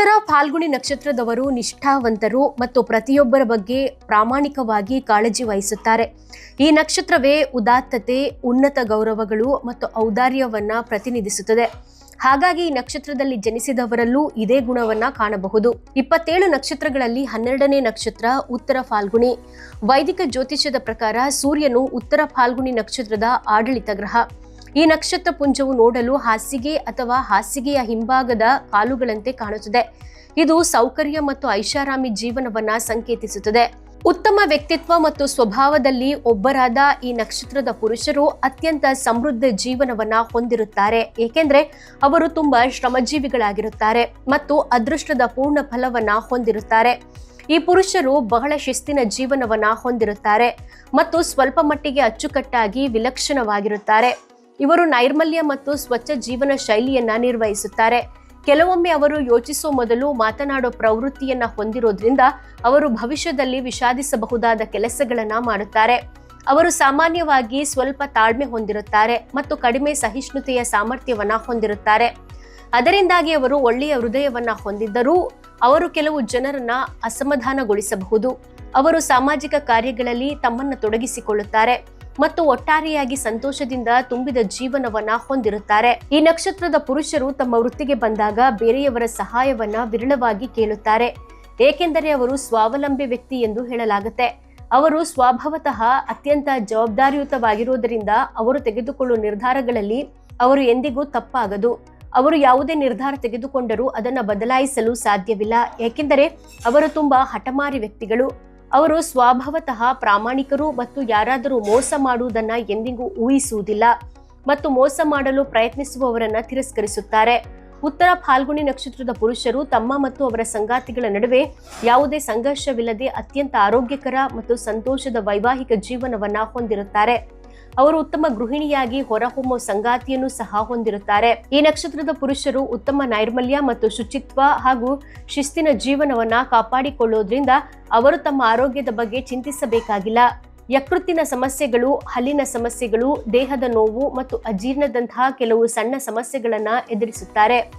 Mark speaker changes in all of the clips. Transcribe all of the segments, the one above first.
Speaker 1: ಉತ್ತರ ಫಾಲ್ಗುಣಿ ನಕ್ಷತ್ರದವರು ನಿಷ್ಠಾವಂತರು ಮತ್ತು ಪ್ರತಿಯೊಬ್ಬರ ಬಗ್ಗೆ ಪ್ರಾಮಾಣಿಕವಾಗಿ ಕಾಳಜಿ ವಹಿಸುತ್ತಾರೆ. ಈ ನಕ್ಷತ್ರವೇ ಉದಾತ್ತತೆ, ಉನ್ನತ ಗೌರವಗಳು ಮತ್ತು ಔದಾರ್ಯವನ್ನ ಪ್ರತಿನಿಧಿಸುತ್ತದೆ. ಹಾಗಾಗಿ ಈ ನಕ್ಷತ್ರದಲ್ಲಿ ಜನಿಸಿದವರಲ್ಲೂ ಇದೇ ಗುಣವನ್ನ ಕಾಣಬಹುದು. ಇಪ್ಪತ್ತೇಳು ನಕ್ಷತ್ರಗಳಲ್ಲಿ ಹನ್ನೆರಡನೇ ನಕ್ಷತ್ರ ಉತ್ತರ ಫಾಲ್ಗುಣಿ. ವೈದಿಕ ಜ್ಯೋತಿಷ್ಯದ ಪ್ರಕಾರ ಸೂರ್ಯನು ಉತ್ತರ ಫಾಲ್ಗುಣಿ ನಕ್ಷತ್ರದ ಆಡಳಿತ ಗ್ರಹ ಈ ನಕ್ಷತ್ರ ಪುಂಜವು ನೋಡಲು ಹಾಸಿಗೆ ಅಥವಾ ಹಾಸಿಗೆಯ ಹಿಂಭಾಗದ ಕಾಲುಗಳಂತೆ ಕಾಣುತ್ತದೆ. ಇದು ಸೌಕರ್ಯ ಮತ್ತು ಐಷಾರಾಮಿ ಜೀವನವನ್ನ ಸಂಕೇತಿಸುತ್ತದೆ. ಉತ್ತಮ ವ್ಯಕ್ತಿತ್ವ ಮತ್ತು ಸ್ವಭಾವದಲ್ಲಿ ಒಬ್ಬರಾದ ಈ ನಕ್ಷತ್ರದ ಪುರುಷರು ಅತ್ಯಂತ ಸಮೃದ್ಧ ಜೀವನವನ್ನ ಹೊಂದಿರುತ್ತಾರೆ. ಏಕೆಂದ್ರೆ ಅವರು ತುಂಬಾ ಶ್ರಮಜೀವಿಗಳಾಗಿರುತ್ತಾರೆ ಮತ್ತು ಅದೃಷ್ಟದ ಪೂರ್ಣ ಫಲವನ್ನ ಹೊಂದಿರುತ್ತಾರೆ. ಈ ಪುರುಷರು ಬಹಳ ಶಿಸ್ತಿನ ಜೀವನವನ್ನ ಹೊಂದಿರುತ್ತಾರೆ ಮತ್ತು ಸ್ವಲ್ಪ ಮಟ್ಟಿಗೆ ಅಚ್ಚುಕಟ್ಟಾಗಿ ವಿಲಕ್ಷಣವಾಗಿರುತ್ತಾರೆ. ಇವರು ನೈರ್ಮಲ್ಯ ಮತ್ತು ಸ್ವಚ್ಛ ಜೀವನ ಶೈಲಿಯನ್ನ ನಿರ್ವಹಿಸುತ್ತಾರೆ. ಕೆಲವೊಮ್ಮೆ ಅವರು ಯೋಚಿಸೋ ಮೊದಲು ಮಾತನಾಡೋ ಪ್ರವೃತ್ತಿಯನ್ನ ಹೊಂದಿರೋದ್ರಿಂದ ಅವರು ಭವಿಷ್ಯದಲ್ಲಿ ವಿಷಾದಿಸಬಹುದಾದ ಕೆಲಸಗಳನ್ನ ಮಾಡುತ್ತಾರೆ. ಅವರು ಸಾಮಾನ್ಯವಾಗಿ ಸ್ವಲ್ಪ ತಾಳ್ಮೆ ಹೊಂದಿರುತ್ತಾರೆ ಮತ್ತು ಕಡಿಮೆ ಸಹಿಷ್ಣುತೆಯ ಸಾಮರ್ಥ್ಯವನ್ನ ಹೊಂದಿರುತ್ತಾರೆ. ಅದರಿಂದಾಗಿ ಅವರು ಒಳ್ಳೆಯ ಹೃದಯವನ್ನ ಹೊಂದಿದ್ದರೂ ಅವರು ಕೆಲವು ಜನರನ್ನ ಅಸಮಾಧಾನಗೊಳಿಸಬಹುದು. ಅವರು ಸಾಮಾಜಿಕ ಕಾರ್ಯಗಳಲ್ಲಿ ತಮ್ಮನ್ನು ತೊಡಗಿಸಿಕೊಳ್ಳುತ್ತಾರೆ. ಮತ್ತು ಒಟ್ಟಾರೆಯಾಗಿ ಸಂತೋಷದಿಂದ ತುಂಬಿದ ಜೀವನವನ್ನ ಹೊಂದಿರುತ್ತಾರೆ. ಈ ನಕ್ಷತ್ರದ ಪುರುಷರು ತಮ್ಮ ವೃತ್ತಿಗೆ ಬಂದಾಗ ಬೇರೆಯವರ ಸಹಾಯವನ್ನ ವಿರಳವಾಗಿ ಕೇಳುತ್ತಾರೆ. ಏಕೆಂದರೆ ಅವರು ಸ್ವಾವಲಂಬಿ ವ್ಯಕ್ತಿ ಎಂದು ಹೇಳಲಾಗುತ್ತೆ. ಅವರು ಸ್ವಭಾವತಃ ಅತ್ಯಂತ ಜವಾಬ್ದಾರಿಯುತವಾಗಿರುವುದರಿಂದ ಅವರು ತೆಗೆದುಕೊಳ್ಳುವ ನಿರ್ಧಾರಗಳಲ್ಲಿ ಅವರು ಎಂದಿಗೂ ತಪ್ಪಾಗದು. ಅವರು ಯಾವುದೇ ನಿರ್ಧಾರ ತೆಗೆದುಕೊಂಡರೂ ಅದನ್ನು ಬದಲಾಯಿಸಲು ಸಾಧ್ಯವಿಲ್ಲ. ಏಕೆಂದರೆ ಅವರು ತುಂಬಾ ಹಠಮಾರಿ ವ್ಯಕ್ತಿಗಳು. ಅವರು ಸ್ವಭಾವತಃ ಪ್ರಾಮಾಣಿಕರು ಮತ್ತು ಯಾರಾದರೂ ಮೋಸ ಮಾಡುವುದನ್ನು ಎಂದಿಗೂ ಊಹಿಸುವುದಿಲ್ಲ ಮತ್ತು ಮೋಸ ಮಾಡಲು ಪ್ರಯತ್ನಿಸುವವರನ್ನ ತಿರಸ್ಕರಿಸುತ್ತಾರೆ. ಉತ್ತರ ಫಾಲ್ಗುಣಿ ನಕ್ಷತ್ರದ ಪುರುಷರು ತಮ್ಮ ಮತ್ತು ಅವರ ಸಂಗಾತಿಗಳ ನಡುವೆ ಯಾವುದೇ ಸಂಘರ್ಷವಿಲ್ಲದೆ ಅತ್ಯಂತ ಆರೋಗ್ಯಕರ ಮತ್ತು ಸಂತೋಷದ ವೈವಾಹಿಕ ಜೀವನವನ್ನ ಹೊಂದಿರುತ್ತಾರೆ. ಅವರು ಉತ್ತಮ ಗೃಹಿಣಿಯಾಗಿ ಹೊರಹೊಮ್ಮುವ ಸಂಗಾತಿಯನ್ನು ಸಹ ಹೊಂದಿರುತ್ತಾರೆ. ಈ ನಕ್ಷತ್ರದ ಪುರುಷರು ಉತ್ತಮ ನೈರ್ಮಲ್ಯ ಮತ್ತು ಶುಚಿತ್ವ ಹಾಗೂ ಶಿಸ್ತಿನ ಜೀವನವನ್ನ ಕಾಪಾಡಿಕೊಳ್ಳೋದ್ರಿಂದ ಅವರು ತಮ್ಮ ಆರೋಗ್ಯದ ಬಗ್ಗೆ ಚಿಂತಿಸಬೇಕಾಗಿಲ್ಲ. ಯಕೃತ್ತಿನ ಸಮಸ್ಯೆಗಳು, ಹಲ್ಲಿನ ಸಮಸ್ಯೆಗಳು, ದೇಹದ ನೋವು ಮತ್ತು ಅಜೀರ್ಣದಂತಹ ಕೆಲವು ಸಣ್ಣ ಸಮಸ್ಯೆಗಳನ್ನ ಎದುರಿಸುತ್ತಾರೆ.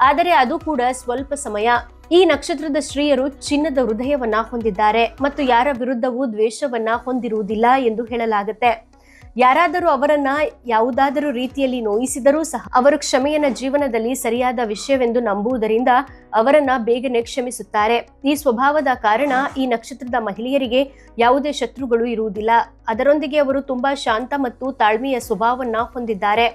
Speaker 1: ಆದರೆ ಅದು ಕೂಡ ಸ್ವಲ್ಪ ಸಮಯ. ಈ ನಕ್ಷತ್ರದ ಸ್ತ್ರೀಯರು ಚಿನ್ನದ ಹೃದಯವನ್ನ ಹೊಂದಿದ್ದಾರೆ ಮತ್ತು ಯಾರ ವಿರುದ್ಧವೂ ದ್ವೇಷವನ್ನ ಹೊಂದಿರುವುದಿಲ್ಲ ಎಂದು ಹೇಳಲಾಗುತ್ತೆ. ಯಾರಾದರೂ ಅವರನ್ನ ಯಾವುದಾದರೂ ರೀತಿಯಲ್ಲಿ ನೋಯಿಸಿದರೂ ಸಹ ಅವರು ಕ್ಷಮೆಯನ್ನ ಜೀವನದಲ್ಲಿ ಸರಿಯಾದ ವಿಷಯವೆಂದು ನಂಬುವುದರಿಂದ ಅವರನ್ನ ಬೇಗನೆ ಕ್ಷಮಿಸುತ್ತಾರೆ. ಈ ಸ್ವಭಾವದ ಕಾರಣ ಈ ನಕ್ಷತ್ರದ ಮಹಿಳೆಯರಿಗೆ ಯಾವುದೇ ಶತ್ರುಗಳು ಇರುವುದಿಲ್ಲ. ಅದರೊಂದಿಗೆ ಅವರು ತುಂಬಾ ಶಾಂತ ಮತ್ತು ತಾಳ್ಮೆಯ ಸ್ವಭಾವವನ್ನ ಹೊಂದಿದ್ದಾರೆ.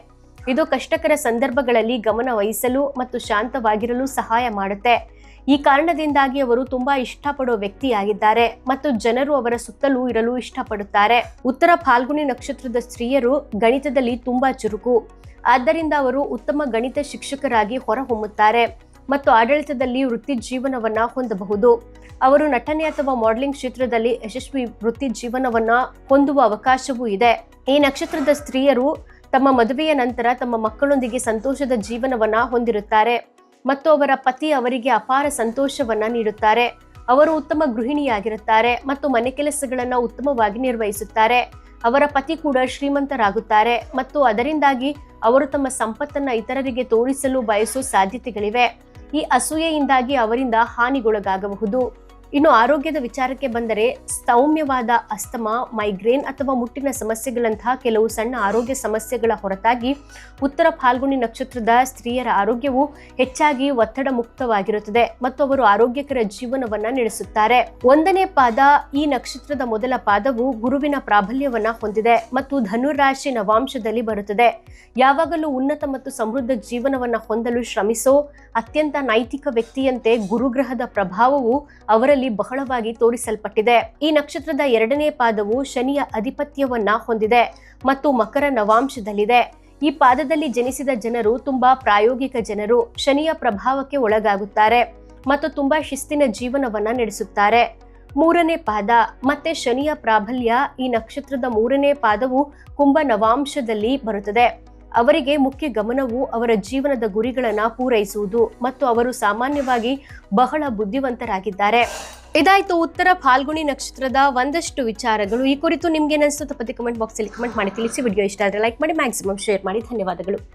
Speaker 1: ಇದು ಕಷ್ಟಕರ ಸಂದರ್ಭಗಳಲ್ಲಿ ಗಮನ ವಹಿಸಲು ಮತ್ತು ಶಾಂತವಾಗಿರಲು ಸಹಾಯ ಮಾಡುತ್ತೆ. ಈ ಕಾರಣದಿಂದಾಗಿ ಅವರು ತುಂಬಾ ಇಷ್ಟಪಡುವ ವ್ಯಕ್ತಿಯಾಗಿದ್ದಾರೆ ಮತ್ತು ಜನರು ಅವರ ಸುತ್ತಲೂ ಇರಲು ಇಷ್ಟಪಡುತ್ತಾರೆ. ಉತ್ತರ ಫಾಲ್ಗುಣಿ ನಕ್ಷತ್ರದ ಸ್ತ್ರೀಯರು ಗಣಿತದಲ್ಲಿ ತುಂಬಾ ಚುರುಕು. ಆದ್ದರಿಂದ ಅವರು ಉತ್ತಮ ಗಣಿತ ಶಿಕ್ಷಕರಾಗಿ ಹೊರಹೊಮ್ಮುತ್ತಾರೆ ಮತ್ತು ಆಡಳಿತದಲ್ಲಿ ವೃತ್ತಿ ಜೀವನವನ್ನ ಹೊಂದಬಹುದು. ಅವರು ನಟನೆ ಅಥವಾ ಮಾಡೆಲಿಂಗ್ ಕ್ಷೇತ್ರದಲ್ಲಿ ಯಶಸ್ವಿ ವೃತ್ತಿ ಜೀವನವನ್ನ ಹೊಂದುವ ಅವಕಾಶವೂ ಇದೆ. ಈ ನಕ್ಷತ್ರದ ಸ್ತ್ರೀಯರು ತಮ್ಮ ಮದುವೆಯ ನಂತರ ತಮ್ಮ ಮಕ್ಕಳೊಂದಿಗೆ ಸಂತೋಷದ ಜೀವನವನ್ನ ಹೊಂದಿರುತ್ತಾರೆ. ಮತ್ತು ಅವರ ಪತಿ ಅವರಿಗೆ ಅಪಾರ ಸಂತೋಷವನ್ನ ನೀಡುತ್ತಾರೆ. ಅವರು ಉತ್ತಮ ಗೃಹಿಣಿಯಾಗಿರುತ್ತಾರೆ ಮತ್ತು ಮನೆ ಕೆಲಸಗಳನ್ನು ಉತ್ತಮವಾಗಿ ನಿರ್ವಹಿಸುತ್ತಾರೆ. ಅವರ ಪತಿ ಕೂಡ ಶ್ರೀಮಂತರಾಗುತ್ತಾರೆ ಮತ್ತು ಅದರಿಂದಾಗಿ ಅವರು ತಮ್ಮ ಸಂಪತ್ತನ್ನ ಇತರರಿಗೆ ತೋರಿಸಲು ಬಯಸುವ ಸಾಧ್ಯತೆಗಳಿವೆ. ಈ ಅಸೂಯೆಯಿಂದಾಗಿ ಅವರಿಂದ ಹಾನಿಗೊಳಗಾಗಬಹುದು. ಇನ್ನು ಆರೋಗ್ಯದ ವಿಚಾರಕ್ಕೆ ಬಂದರೆ ಸೌಮ್ಯವಾದ ಅಸ್ತಮ, ಮೈಗ್ರೇನ್ ಅಥವಾ ಮುಟ್ಟಿನ ಸಮಸ್ಯೆಗಳಂತಹ ಕೆಲವು ಸಣ್ಣ ಆರೋಗ್ಯ ಸಮಸ್ಯೆಗಳ ಹೊರತಾಗಿ ಉತ್ತರ ಫಾಲ್ಗುಣಿ ನಕ್ಷತ್ರದ ಸ್ತ್ರೀಯರ ಆರೋಗ್ಯವು ಹೆಚ್ಚಾಗಿ ಒತ್ತಡ ಮುಕ್ತವಾಗಿರುತ್ತದೆ ಮತ್ತು ಅವರು ಆರೋಗ್ಯಕರ ಜೀವನವನ್ನ ನಡೆಸುತ್ತಾರೆ. ಒಂದನೇ ಪಾದ ಈ ನಕ್ಷತ್ರದ ಮೊದಲ ಪಾದವು ಗುರುವಿನ ಪ್ರಾಬಲ್ಯವನ್ನ ಹೊಂದಿದೆ ಮತ್ತು ಧನುರಾಶಿ ನವಾಂಶದಲ್ಲಿ ಬರುತ್ತದೆ. ಯಾವಾಗಲೂ ಉನ್ನತ ಮತ್ತು ಸಮೃದ್ಧ ಜೀವನವನ್ನ ಹೊಂದಲು ಶ್ರಮಿಸೋ ಅತ್ಯಂತ ನೈತಿಕ ವ್ಯಕ್ತಿಯಂತೆ ಗುರುಗ್ರಹದ ಪ್ರಭಾವವು ಅವರಲ್ಲಿ ಬಹಳವಾಗಿ ತೋರಿಸಲ್ಪಟ್ಟಿದೆ. ಈ ನಕ್ಷತ್ರದ ಎರಡನೇ ಪಾದವು ಶನಿಯ ಅಧಿಪತ್ಯವನ್ನ ಹೊಂದಿದೆ ಮತ್ತು ಮಕರ ನವಾಂಶದಲ್ಲಿದೆ. ಈ ಪಾದದಲ್ಲಿ ಜನಿಸಿದ ಜನರು ತುಂಬಾ ಪ್ರಾಯೋಗಿಕ ಜನರು. ಶನಿಯ ಪ್ರಭಾವಕ್ಕೆ ಒಳಗಾಗುತ್ತಾರೆ ಮತ್ತು ತುಂಬಾ ಶಿಸ್ತಿನ ಜೀವನವನ್ನ ನಡೆಸುತ್ತಾರೆ. ಮೂರನೇ ಪಾದ, ಮತ್ತೆ ಶನಿಯ ಪ್ರಾಬಲ್ಯ ಈ ನಕ್ಷತ್ರದ ಮೂರನೇ ಪಾದವು ಕುಂಭ ನವಾಂಶದಲ್ಲಿ ಬರುತ್ತದೆ. ಅವರಿಗೆ ಮುಖ್ಯ ಗಮನವು ಅವರ ಜೀವನದ ಗುರಿಗಳನ್ನು ಪೂರೈಸುವುದು ಮತ್ತು ಅವರು ಸಾಮಾನ್ಯವಾಗಿ ಬಹಳ ಬುದ್ಧಿವಂತರಾಗಿದ್ದಾರೆ. ಇದಾಯಿತು ಉತ್ತರ ಫಾಲ್ಗುಣಿ ನಕ್ಷತ್ರದ ಒಂದಷ್ಟು ವಿಚಾರಗಳು. ಈ ಕುರಿತು ನಿಮ್ಗೆ ಏನಿಸುತ್ತೆ ತಪ್ಪದೆ ಕಮೆಂಟ್ ಬಾಕ್ಸಲ್ಲಿ ಕಮೆಂಟ್ ಮಾಡಿ. ತಿಳಿಸಿ ವಿಡಿಯೋ ಇಷ್ಟ ಆದರೆ ಲೈಕ್ ಮಾಡಿ ಮ್ಯಾಕ್ಸಿಮಮ್ ಶೇರ್ ಮಾಡಿ. ಧನ್ಯವಾದಗಳು.